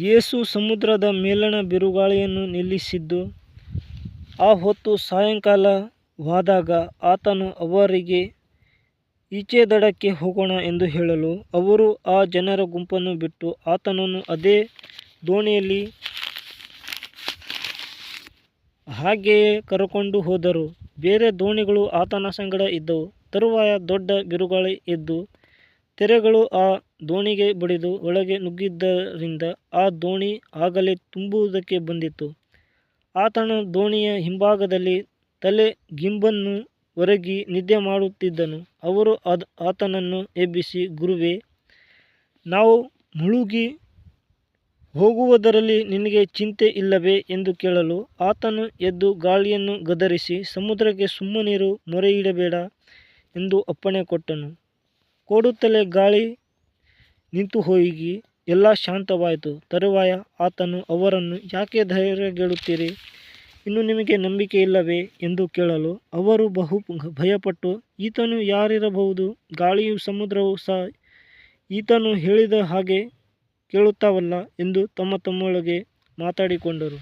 ಯೇಸು ಸಮುದ್ರದ ಮೇಲಣ ಬಿರುಗಾಳಿಯನ್ನು ನಿಲ್ಲಿಸಿದ್ದು, ಆ ಹೊತ್ತು ಸಾಯಂಕಾಲವಾದಾಗ ಆತನು ಅವರಿಗೆ, ಈಚೆ ದಡಕ್ಕೆ ಹೋಗೋಣ ಎಂದು ಹೇಳಲು ಅವರು ಆ ಜನರ ಗುಂಪನ್ನು ಬಿಟ್ಟು ಆತನನ್ನು ಅದೇ ದೋಣಿಯಲ್ಲಿ ಹಾಗೆಯೇ ಕರಕೊಂಡು ಹೋದರು. ಬೇರೆ ದೋಣಿಗಳು ಆತನ ಸಂಗಡ ಇದ್ದವು. ತರುವಾಯ ದೊಡ್ಡ ಬಿರುಗಾಳಿ ಎದ್ದು ತೆರೆಗಳು ಆ ದೋಣಿಗೆ ಬಡಿದು ಒಳಗೆ ನುಗ್ಗಿದ್ದರಿಂದ ಆ ದೋಣಿ ಆಗಲೇ ತುಂಬುವುದಕ್ಕೆ ಬಂದಿತ್ತು ಆತನು ದೋಣಿಯ ಹಿಂಭಾಗದಲ್ಲಿ ತಲೆ ಗಿಂಬನ್ನು ಒರಗಿ ನಿದ್ದೆಮಾಡುತ್ತಿದ್ದನು. ಅವರು ಆತನನ್ನು ಎಬ್ಬಿಸಿ, ಗುರುವೇ, ನಾವು ಮುಳುಗಿ ಹೋಗುವುದರಲ್ಲಿ ನಿನಗೆ ಚಿಂತೆ ಇಲ್ಲವೇ ಎಂದು ಕೇಳಲು, ಆತನು ಎದ್ದು ಗಾಳಿಯನ್ನು ಗದರಿಸಿ, ಸಮುದ್ರಕ್ಕೆ ಸುಮ್ಮನಿರು, ಮೊರೆಯಿಡಬೇಡ ಎಂದು ಅಪ್ಪಣೆ ಕೊಟ್ಟನು. ಕೊಡುತ್ತಲೇ ಗಾಳಿ ನಿಂತು ಹೋಗಿ ಎಲ್ಲ ಶಾಂತವಾಯಿತು. ತರುವಾಯ ಆತನು ಅವರನ್ನು, ಯಾಕೆ ಧೈರ್ಯಗೆಡುತ್ತೀರಿ, ಇನ್ನು ನಿಮಗೆ ನಂಬಿಕೆ ಇಲ್ಲವೇ ಎಂದು ಕೇಳಲು, ಅವರು ಬಹು ಭಯಪಟ್ಟು, ಈತನು ಯಾರಿರಬಹುದು, ಗಾಳಿಯು ಸಮುದ್ರವು ಸಹ ಈತನು ಹೇಳಿದ ಹಾಗೆ ಕೇಳುತ್ತಾವಲ್ಲ ಎಂದು ತಮ್ಮ ತಮ್ಮೊಳಗೆ ಮಾತಾಡಿಕೊಂಡರು.